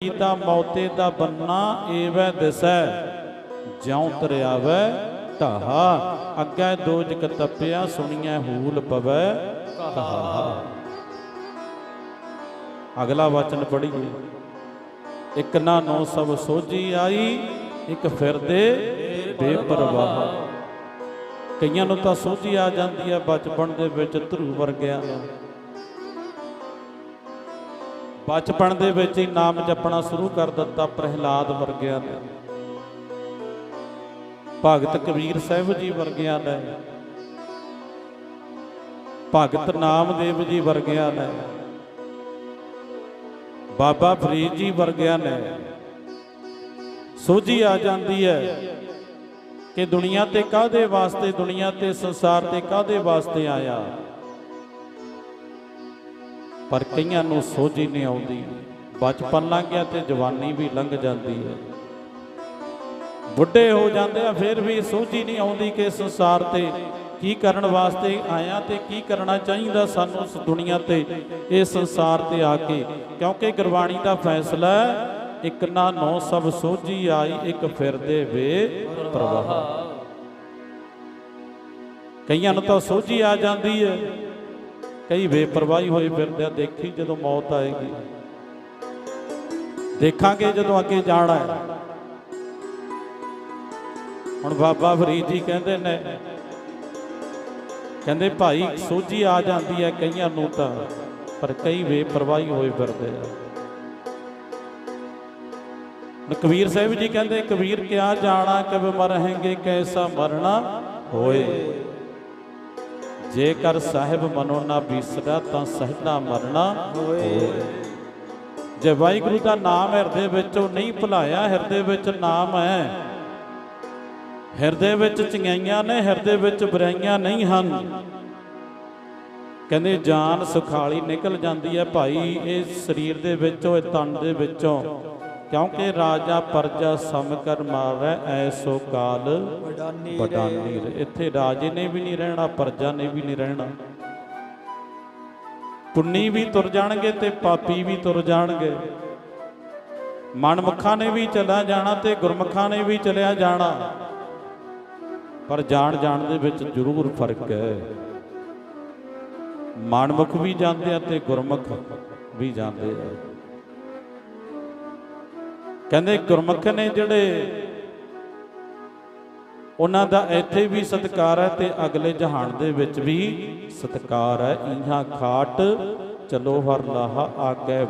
ਦਾ ਮੌਤੇ ਦਾ ਬੰਨਾ ਏਵੈ ਦਿਸੈ, ਜਿਉ ਤਰਿਆਵੈ ਢਾਹਾ। ਅੱਗੇ ਦੋਜਕ ਤਪਿਆ, ਸੁਣੀਐ ਹੂਲ ਪਵੈ ਕਹਾ ਅਗਲਾ ਵਚਨ ਪੜ੍ਹੀਏ। ਇੱਕ ਨਾ ਨੋ ਸਭ ਸੋਝੀ ਆਈ, ਇੱਕ ਫਿਰਦੇ ਬੇਪਰਵਾਹ। ਕਈਆਂ ਨੂੰ ਤਾਂ ਸੋਝੀ ਆ ਜਾਂਦੀ ਹੈ ਬਚਪਨ ਦੇ ਵਿੱਚ ਧਰੂ ਵਰਗਿਆਂ ਨੂੰ। ਬਚਪਨ ਦੇ ਵਿੱਚ ਹੀ ਨਾਮ ਜਪਣਾ ਸ਼ੁਰੂ ਕਰ ਦਿੱਤਾ ਪ੍ਰਹਿਲਾਦ ਵਰਗਿਆਂ ਨੇ। ਭਗਤ ਕਬੀਰ ਸਾਹਿਬ ਜੀ ਵਰਗਿਆਂ ਨੇ। ਭਗਤ ਨਾਮਦੇਵ ਜੀ ਵਰਗਿਆਂ ਨੇ। ਬਾਬਾ ਫਰੀਦ ਜੀ ਵਰਗਿਆਂ ਨੇ। ਸੋਝੀ ਆ ਜਾਂਦੀ ਹੈ ਕਿ ਦੁਨੀਆ ਤੇ ਕਾਹਦੇ ਵਾਸਤੇ, ਦੁਨੀਆ ਤੇ ਸੰਸਾਰ ਤੇ ਕਾਹਦੇ ਵਾਸਤੇ ਆਇਆ? ਪਰ ਕਈਆਂ ਨੂੰ ਸੋਝੀ ਨਹੀਂ ਆਉਂਦੀ। ਬਚਪਨ ਲੰਘ ਗਿਆ ਤੇ ਜਵਾਨੀ ਵੀ ਲੰਘ ਜਾਂਦੀ ਹੈ। ਬੁੱਢੇ ਹੋ ਜਾਂਦੇ ਆ, ਫਿਰ ਵੀ ਸੋਝੀ ਨਹੀਂ ਆਉਂਦੀ ਕਿ ਸੰਸਾਰ ਤੇ ਕੀ ਕਰਨ ਵਾਸਤੇ ਆਇਆ ਤੇ ਕੀ ਕਰਨਾ ਚਾਹੀਦਾ ਸਾਨੂੰ ਇਸ ਦੁਨੀਆ ਤੇ, ਇਸ ਸੰਸਾਰ ਤੇ ਆ ਕੇ। ਕਿਉਂਕਿ ਗੁਰਬਾਣੀ ਦਾ ਫੈਸਲਾ ਇੱਕ ਨਾ ਨੌ ਸਭ ਸੋਝੀ ਆਈ, ਇੱਕ ਫਿਰਦੇ ਵੇ ਪ੍ਰਵਾਹ। ਕਈਆਂ ਨੂੰ ਤਾਂ ਸੋਝੀ ਆ ਜਾਂਦੀ ਹੈ। ਕਈ ਬੇਪਰਵਾਹੀ ਹੋਏ ਫਿਰਦੇ ਆ ਦੇਖੀ ਜਦੋਂ ਮੌਤ ਆਏਗੀ। ਦੇਖਾਂਗੇ ਜਦੋਂ ਅੱਗੇ ਜਾਣਾ ਹੈ। ਹੁਣ ਬਾਬਾ ਫਰੀਦ ਜੀ ਕਹਿੰਦੇ ਨੇ, ਕਹਿੰਦੇ ਭਾਈ ਸੋਝੀ ਆ ਜਾਂਦੀ ਹੈ ਕਈਆਂ ਨੂੰ ਤਾਂ, ਪਰ ਕਈ ਬੇਪਰਵਾਹੀ ਹੋਏ ਫਿਰਦੇ ਆ। ਹੁਣ ਕਬੀਰ ਸਾਹਿਬ ਜੀ ਕਹਿੰਦੇ, ਕਬੀਰ ਕਿਆ ਜਾਣਾ, ਕਬ ਮਰਹਿੰਗੇ, ਕੈਸਾ ਮਰਨਾ ਹੋਏ। ਜੇਕਰ ਸਾਹਿਬ ਮਨੋ ਨਾ ਬੀਸਦਾ ਤਾਂ ਸਹਿਦਾ ਮਰਨਾ ਹੋਏ। ਜੇ ਵਾਹਿਗੁਰੂ ਦਾ ਨਾਮ ਹਿਰਦੇ ਵਿੱਚੋਂ ਨਹੀਂ ਭੁਲਾਇਆ, ਹਿਰਦੇ ਵਿੱਚ ਨਾਮ ਹੈ। ਹਿਰਦੇ ਵਿੱਚ ਚੰਗਿਆਈਆਂ ਨੇ, ਹਿਰਦੇ ਵਿੱਚ ਬੁਰਾਈਆਂ ਨਹੀਂ ਹਨ। ਕਹਿੰਦੇ ਜਾਨ ਸੁਖਾਲੀ ਨਿਕਲ ਜਾਂਦੀ ਹੈ ਭਾਈ, ਇਹ ਸਰੀਰ ਦੇ ਵਿੱਚੋਂ, ਇਹ ਤਨ ਦੇ ਵਿੱਚੋਂ। ਕਿਉਂਕਿ ਰਾਜਾ ਪਰਜਾ ਸਮ ਕਰ ਮਾਰੈ ਐਸੋ ਕਾਲ ਵਡਾਨੀ ਇੱਥੇ ਰਾਜੇ ਨੇ ਵੀ ਨਹੀਂ ਰਹਿਣਾ, ਪਰਜਾ ਨੇ ਵੀ ਨਹੀਂ ਰਹਿਣਾ। ਪੁੰਨੀ ਵੀ ਤੁਰ ਜਾਣਗੇ ਤੇ ਪਾਪੀ ਵੀ ਤੁਰ ਜਾਣਗੇ। ਮਨਮੁਖਾਂ ਨੇ ਵੀ ਚਲਾ ਜਾਣਾ ਤੇ ਗੁਰਮੁਖਾਂ ਨੇ ਵੀ ਚਲਿਆ ਜਾਣਾ। ਪਰ ਜਾਣ ਜਾਣ ਦੇ ਵਿੱਚ ਜ਼ਰੂਰ ਫ਼ਰਕ ਹੈ। ਮਨਮੁਖ ਵੀ ਜਾਂਦੇ ਆ ਤੇ ਗੁਰਮੁਖ ਵੀ ਜਾਂਦੇ ਆ। ਕਹਿੰਦੇ ਗੁਰਮੁਖ ਨੇ ਜਿਹੜੇ ਉਹਨਾਂ ਦਾ ਇੱਥੇ ਵੀ ਸਤਿਕਾਰ ਹੈ ਤੇ ਅਗਲੇ ਜਹਾਨ ਦੇ ਵਿੱਚ ਵੀ ਸਤਿਕਾਰ ਹੈ। ਇਹਾਂ ਖਾਟ ਚਲੋ ਹਰ ਲਾਹਾ ਆਗੇ